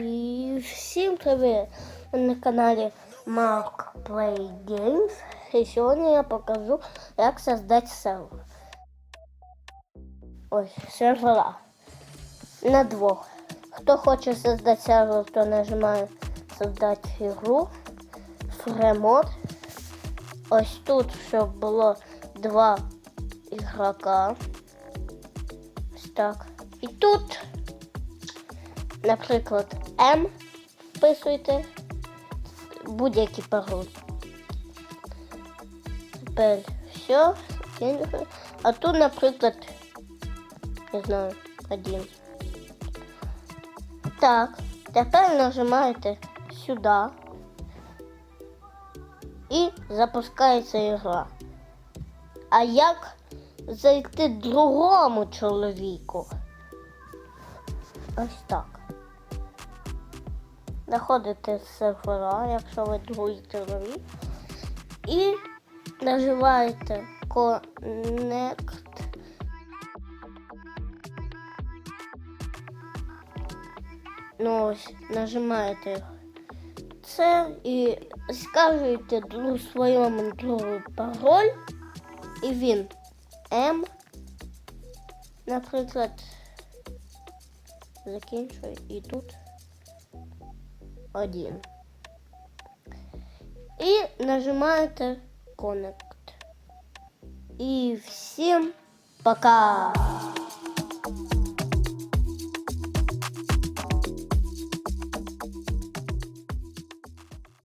І всім привіт! На каналі Mark Play Games. І сьогодні я покажу, як создати сервер. Ось, сервера. На двох. Хто хоче создати сервер, то нажимає создати ігру. Фремод. Ось тут, щоб було два ігрока. Ось так. І тут наприклад, М вписуйте будь-який пароль. Тепер все. А тут, наприклад, не знаю, один. Так, тепер нажимаєте сюди і запускається ігра. А як зайти другому чоловіку? Ось так. Заходите з сервера, якщо ви другий чоловік, і наживаєте Connect. Ну ось, нажимаєте це і скажете своєму другу пароль, і він М, наприклад, закінчую і тут один. І нажимаєте Connect. І всім пока!